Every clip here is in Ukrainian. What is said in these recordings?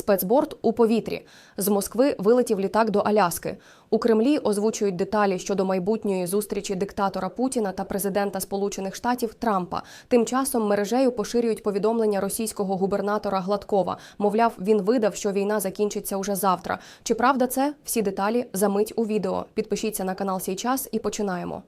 Спецборд у повітрі. З Москви вилетів літак до Аляски. У Кремлі озвучують деталі щодо майбутньої зустрічі диктатора Путіна та президента Сполучених Штатів Трампа. Тим часом мережею поширюють повідомлення російського губернатора Гладкова. Мовляв, він видав, що війна закінчиться уже завтра. Чи правда це? Всі деталі за мить у відео. Підпишіться на канал «Сій час» і починаємо.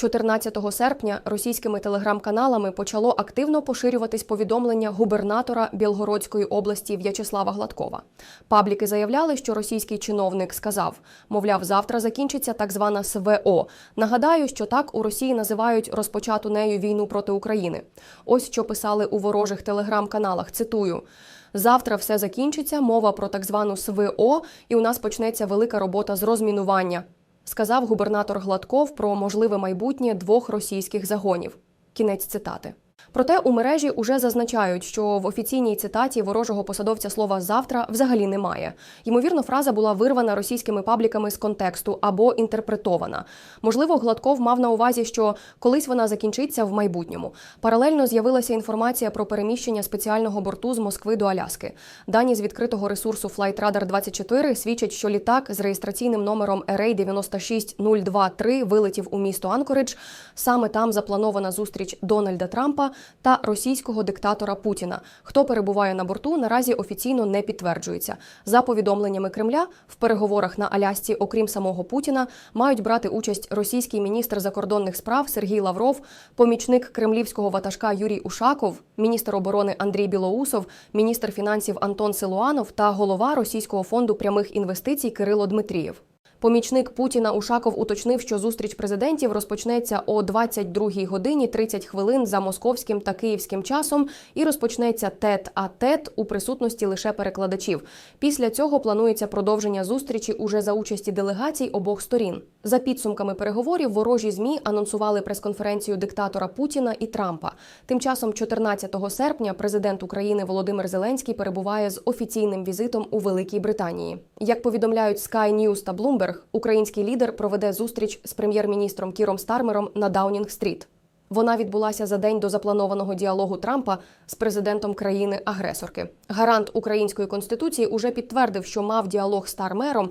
14 серпня російськими телеграм-каналами почало активно поширюватись повідомлення губернатора Білгородської області В'ячеслава Гладкова. Пабліки заявляли, що російський чиновник сказав: мовляв, завтра закінчиться так звана СВО. Нагадаю, що так у Росії називають розпочату нею війну проти України. Ось що писали у ворожих телеграм-каналах. Цитую. Завтра все закінчиться, мова про так звану СВО, і у нас почнеться велика робота з розмінування сказав губернатор Гладков про можливе майбутнє двох російських загонів. Кінець цитати. Проте у мережі уже зазначають, що в офіційній цитаті ворожого посадовця слова завтра взагалі немає. Ймовірно, фраза була вирвана російськими пабліками з контексту або інтерпретована. Можливо, Гладков мав на увазі, що колись вона закінчиться в майбутньому. Паралельно з'явилася інформація про переміщення спеціального борту з Москви до Аляски. Дані з відкритого ресурсу Flightradar 24 свідчать, що літак з реєстраційним номером RA 96023 вилетів у місто Анкоридж. Саме там запланована зустріч Дональда Трампа та російського диктатора Путіна. Хто перебуває на борту, наразі офіційно не підтверджується. За повідомленнями Кремля, в переговорах на Алясці, окрім самого Путіна, мають брати участь російський міністр закордонних справ Сергій Лавров, помічник кремлівського ватажка Юрій Ушаков, міністр оборони Андрій Білоусов, міністр фінансів Антон Силуанов та голова Російського фонду прямих інвестицій Кирило Дмитрієв. Помічник Путіна Ушаков уточнив, що зустріч президентів розпочнеться о 22 годині 30 хвилин за московським та київським часом і розпочнеться тет а тет у присутності лише перекладачів. Після цього планується продовження зустрічі уже за участі делегацій обох сторін. За підсумками переговорів ворожі змі анонсували прес-конференцію диктатора Путіна і Трампа. Тим часом, 14 серпня, президент України Володимир Зеленський перебуває з офіційним візитом у Великій Британії. Як повідомляють Sky News та Bloomberg, український лідер проведе зустріч з прем'єр-міністром Кіром Стармером на Даунінг-стріт. Вона відбулася за день до запланованого діалогу Трампа з президентом країни-агресорки. Гарант української конституції уже підтвердив, що мав діалог з Стармером.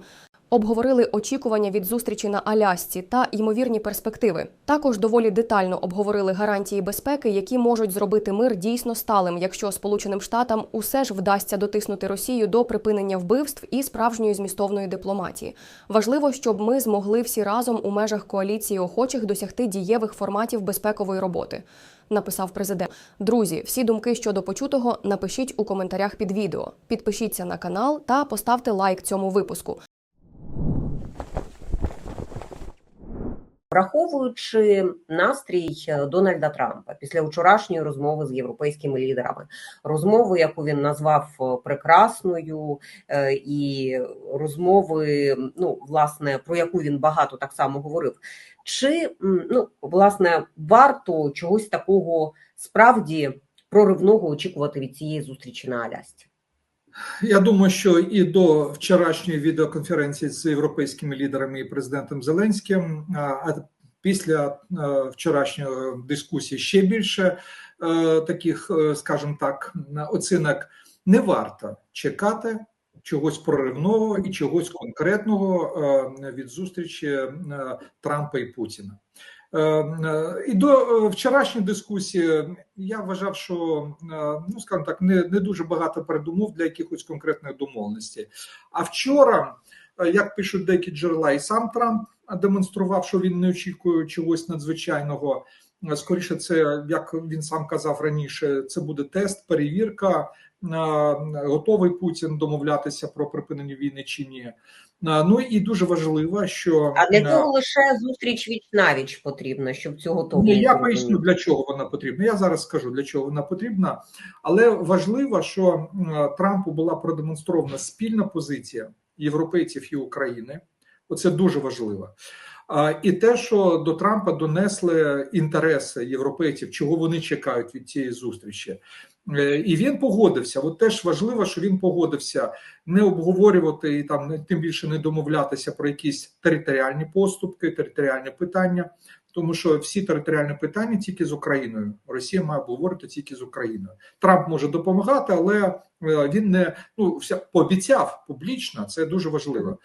Обговорили очікування від зустрічі на Алясці та ймовірні перспективи. Також доволі детально обговорили гарантії безпеки, які можуть зробити мир дійсно сталим, якщо Сполученим Штатам усе ж вдасться дотиснути Росію до припинення вбивств і справжньої змістовної дипломатії. Важливо, щоб ми змогли всі разом у межах коаліції охочих досягти дієвих форматів безпекової роботи. Написав президент. Друзі, всі думки щодо почутого напишіть у коментарях під відео. Підпишіться на канал та поставте лайк цьому випуску. Враховуючи настрій е, Дональда Трампа після вчорашньої розмови з європейськими лідерами, розмови, яку він назвав е, прекрасною, е, і розмови, ну власне, про яку він багато так само говорив. Чи ну власне варто чогось такого справді проривного очікувати від цієї зустрічі на Алясці? Я думаю, що і до вчорашньої відеоконференції з європейськими лідерами і президентом Зеленським, а після е, вчорашньої дискусії ще більше е, таких, е, скажімо так, оцінок не варто чекати чогось проривного і чогось конкретного від зустрічі Трампа і Путіна. Е, е, І до е, вчорашньої дискусії я вважав, що ну скажімо так, не не дуже багато передумов для якихось конкретних домовленостей. А вчора, як пишуть деякі джерела, і сам Трамп демонстрував, що він не очікує чогось надзвичайного. Скоріше, це як він сам казав раніше, це буде тест, перевірка. Готовий Путін домовлятися про припинення війни чи ні. Ну і дуже важливо, що а для цього лише зустріч віч навіч потрібна, щоб цього того Ні, я поясню для чого вона потрібна. Я зараз скажу для чого вона потрібна, але важливо, що Трампу була продемонстрована спільна позиція європейців і України. Оце дуже важливо. І те, що до Трампа донесли інтереси європейців, чого вони чекають від цієї зустрічі, Е, і він погодився. От теж важливо, що він погодився не обговорювати і там тим більше не домовлятися про якісь територіальні поступки, територіальні питання. тому що всі територіальні питання тільки з Україною. Росія має обговорити тільки з Україною. Трамп може допомагати, але е, він не ну пообіцяв публічно. Це дуже важливо.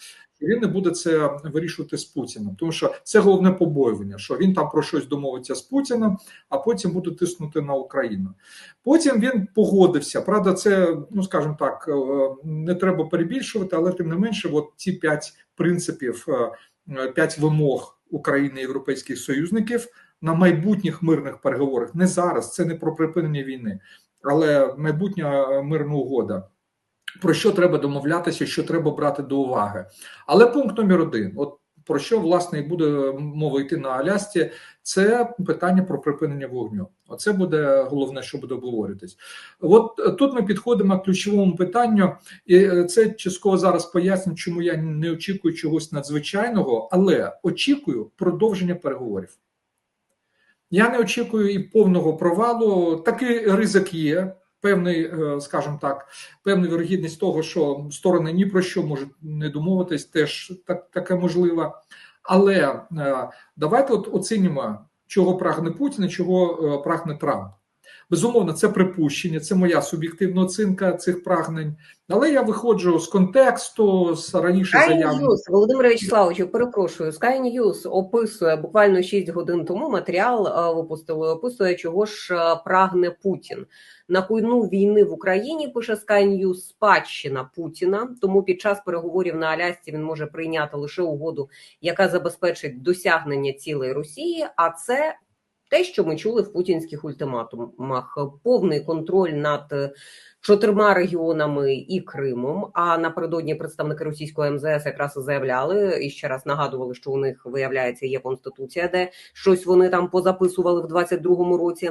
Він не буде це вирішувати з Путіним, тому що це головне побоювання, що він там про щось домовиться з Путіним, а потім буде тиснути на Україну. Потім він погодився. Правда, це ну скажімо так, е, не треба перебільшувати, але тим не менше, от ці п'ять принципів, е, п'ять вимог України і європейських союзників на майбутніх мирних переговорах. Не зараз, це не про припинення війни, але майбутня е, мирна угода. Про що треба домовлятися, що треба брати до уваги. Але пункт номер один: от про що власне і буде мова йти на Алясці, це питання про припинення вогню. Оце буде головне, що буде обговорюватись. От тут ми підходимо к ключовому питанню, і е, це частково зараз поясню, чому я не очікую чогось надзвичайного, але очікую продовження переговорів. Я не очікую і повного провалу. Такий ризик є. Певний, е, скажімо так, певна вірогідність того, що сторони ні про що можуть не домовитись, теж так, таке можливо. Але е, давайте от оцінимо, чого прагне Путін і чого е, прагне Трамп. Безумовно, це припущення, це моя суб'єктивна оцінка цих прагнень. Але я виходжу з контексту, з раніше заяв. Володимир Вячеславовичу, перепрошую. Sky News описує буквально 6 годин тому матеріал е, випустили. Описує, чого ж е, прагне Путін. На кону війни в Україні пише Sky News, спадщина Путіна. Тому під час переговорів на Алясці він може прийняти лише угоду, яка забезпечить досягнення цілей Росії. А це те, що ми чули в путінських ультиматумах: повний контроль над е, чотирма регіонами і Кримом. А напередодні представники російського МЗС якраз заявляли і ще раз нагадували, що у них виявляється є конституція, де щось вони там позаписували в 22-му році.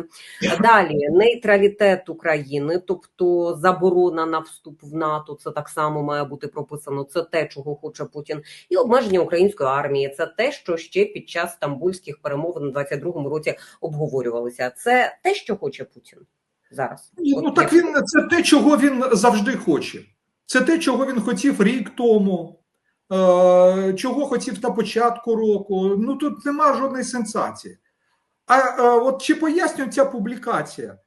Далі нейтралітет України, тобто заборона на вступ в НАТО, це так само має бути прописано. Це те, чого хоче Путін, і обмеження української армії. Це те, що ще під час стамбульських перемовин у 22-му році обговорювалося. Це те, що хоче Путін зараз. От Ну так як- він це те, чого він завжди хоче. Це те, чого він хотів рік тому, е, чого хотів на початку року. Ну тут нема жодної сенсації. А е, от чи пояснює ця публікація?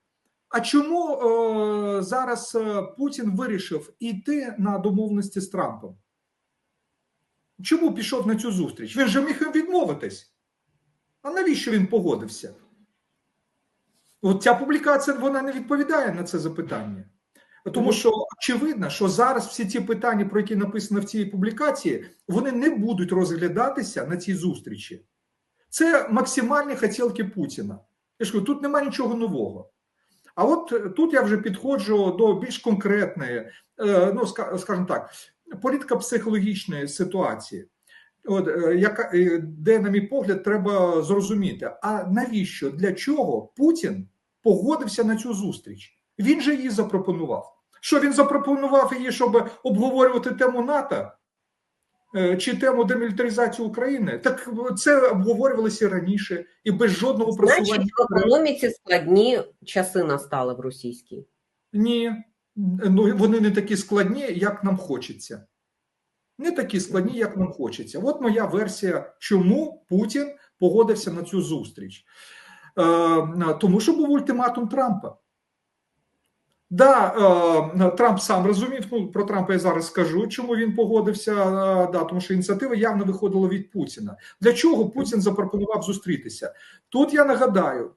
А чому е, зараз е, Путін вирішив йти на домовленості з Трампом? Чому пішов на цю зустріч? Він же міг відмовитись. А навіщо він погодився? От ця публікація вона не відповідає на це запитання. Тому що очевидно, що зараз всі ті питання, про які написано в цій публікації, вони не будуть розглядатися на цій зустрічі. Це максимальні хотілки Путіна. Я ж кажу, тут немає нічого нового. А от е, тут я вже підходжу до більш конкретної, е, ну ска- скажімо так, політико-психологічної ситуації, от, е, яка, де, на мій погляд, треба зрозуміти, а навіщо для чого Путін погодився на цю зустріч? Він же її запропонував. Що він запропонував її, щоб обговорювати тему НАТО е, чи тему демілітаризації України? Так це обговорювалося раніше, і без жодного Значить, просування. в економіці складні часи настали в російській. Ні, ну вони не такі складні, як нам хочеться. Не такі складні, як нам хочеться. От моя версія, чому Путін погодився на цю зустріч. Е, тому що був ультиматум Трампа. Да, е, Трамп сам розумів. Ну про Трампа я зараз скажу, чому він погодився. Е, да, тому що ініціатива явно виходила від Путіна. Для чого Путін запропонував зустрітися? Тут я нагадаю,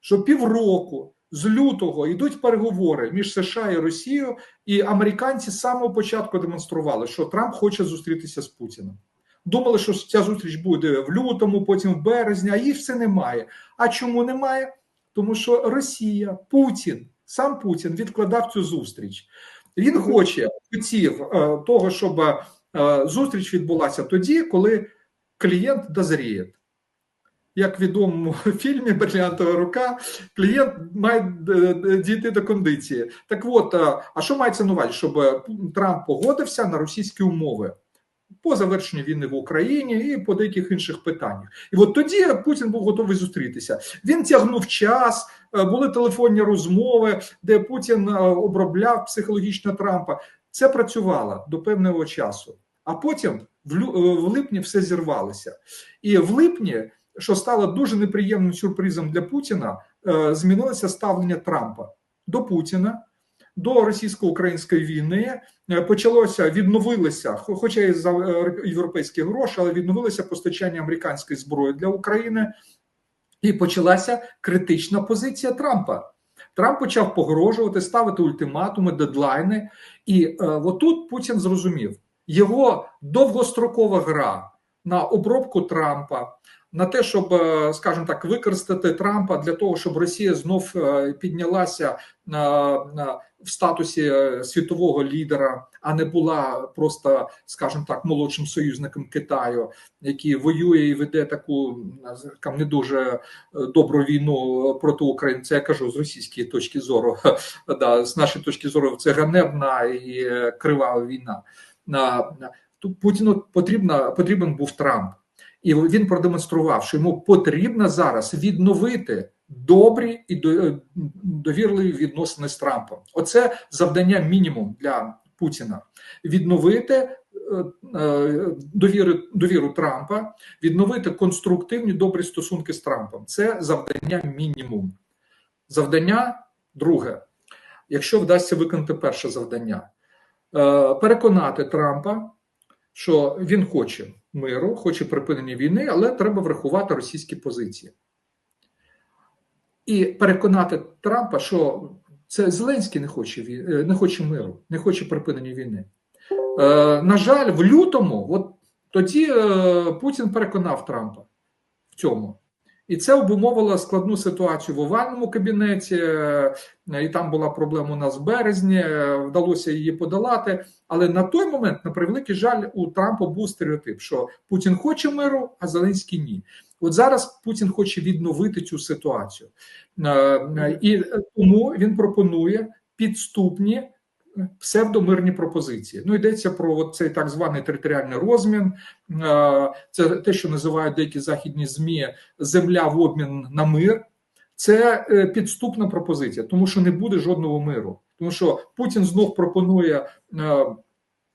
що півроку з лютого йдуть переговори між США і Росією, і американці з самого початку демонстрували, що Трамп хоче зустрітися з Путіним. Думали, що ця зустріч буде в лютому, потім в березні, а їх все немає. А чому немає? Тому що Росія, Путін, сам Путін відкладав цю зустріч. Він хоче, хотів е, того, щоб е, зустріч відбулася тоді, коли клієнт дозріє. Як в відомому фільмі Брилліантова рука, клієнт має е, дійти до кондиції. Так от, а що мається на увазі? Щоб Трамп погодився на російські умови по завершенню війни в Україні і по деяких інших питаннях. І от тоді Путін був готовий зустрітися. Він тягнув час, е, були телефонні розмови, де Путін е, обробляв психологічно Трампа. Це працювало до певного часу. А потім е, в липні все зірвалося. І в липні що стало дуже неприємним сюрпризом для Путіна, змінилося ставлення Трампа до Путіна, до російсько-української війни. Е, Почалося відновилося, хоча і за е, європейські гроші, але відновилося постачання американської зброї для України, і почалася критична позиція Трампа. Трамп почав погрожувати, ставити ультиматуми, дедлайни. І е, отут Путін зрозумів його довгострокова гра на обробку Трампа, на те, щоб, е, скажімо так, використати Трампа для того, щоб Росія знов піднялася на, на в статусі е, світового лідера, а не була просто, скажімо так, молодшим союзником Китаю, який воює і веде таку скажімо, не дуже е, добру війну проти України. Це я кажу з російської точки зору. Да, з нашої точки зору, це ганебна і е, кривава війна. Путіну потрібна потрібен був Трамп, і він продемонстрував, що йому потрібно зараз відновити добрі і е, довірливі відносини з Трампом. Оце завдання мінімум для Путіна відновити е, е, довіру, довіру Трампа, відновити конструктивні добрі стосунки з Трампом. Це завдання мінімум. Завдання друге. Якщо вдасться виконати перше завдання, переконати Трампа, що він хоче миру, хоче припинення війни, але треба врахувати російські позиції. І переконати Трампа, що це Зеленський не хоче е, не хоче миру, не хоче припинення війни. Е, на жаль, в лютому, от тоді е, Путін переконав Трампа в цьому. І це обумовило складну ситуацію в овальному кабінеті, е, і там була проблема у нас в березні, е, вдалося її подолати. Але на той момент, на превеликий жаль, у Трампа був стереотип, що Путін хоче миру, а Зеленський ні. От зараз Путін хоче відновити цю ситуацію, Е, е, і тому він пропонує підступні е, псевдомирні пропозиції. Ну йдеться про цей так званий територіальний розмін. Це те, що називають деякі західні змі земля в обмін на мир. Це підступна пропозиція, тому що не буде жодного миру. Тому що Путін знов пропонує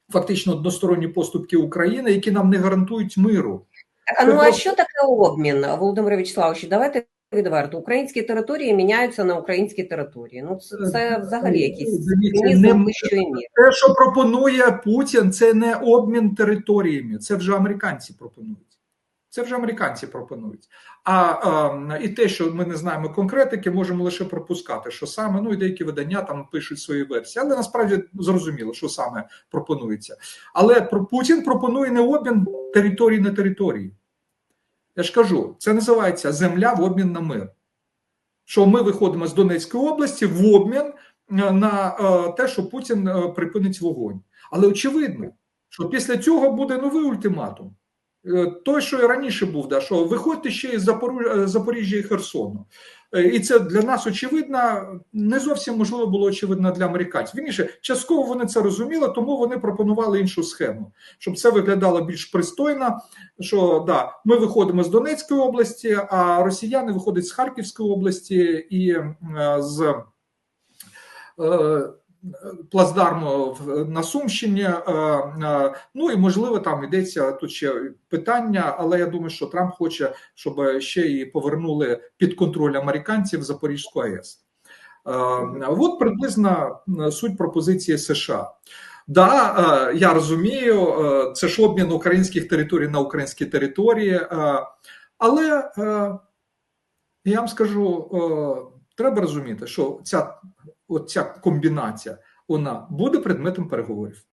фактично односторонні поступки України, які нам не гарантують миру. Так, а ну а що таке обмін, Володимир Вячеславович? Давайте відверто. Українські території міняються на українські території. Ну це, це взагалі Дивіться, вищої міри. Те, що пропонує Путін, це не обмін територіями, це вже американці пропонують. Це вже американці пропонують. А, а і те, що ми не знаємо конкретики, можемо лише пропускати, що саме ну і деякі видання там пишуть свої версії, але насправді зрозуміло, що саме пропонується. Але про Путін пропонує не обмін території на території. Я ж кажу, це називається земля в обмін на мир. Що ми виходимо з Донецької області в обмін е, на е, те, що Путін е, припинить вогонь. Але очевидно, що після цього буде новий ультиматум. Е, Той, що і раніше був, да, що виходьте ще із е, Запоріжжя і Херсону. Е, І це для нас очевидно, не зовсім можливо було очевидно для американців. Вірніше, частково вони це розуміли, тому вони пропонували іншу схему, щоб це виглядало більш пристойно. Що да, ми виходимо з Донецької області, а росіяни виходять з Харківської області і з плацдарму на Сумщині. е, е, Ну і можливо там йдеться тут ще питання, але я думаю, що Трамп хоче, щоб ще і повернули під контроль американців Запорізьку АЕС. Е, От приблизно суть пропозиції США. Да, я розумію, це ж обмін українських територій на українські території, але я вам скажу, треба розуміти, що ця, от ця комбінація вона буде предметом переговорів.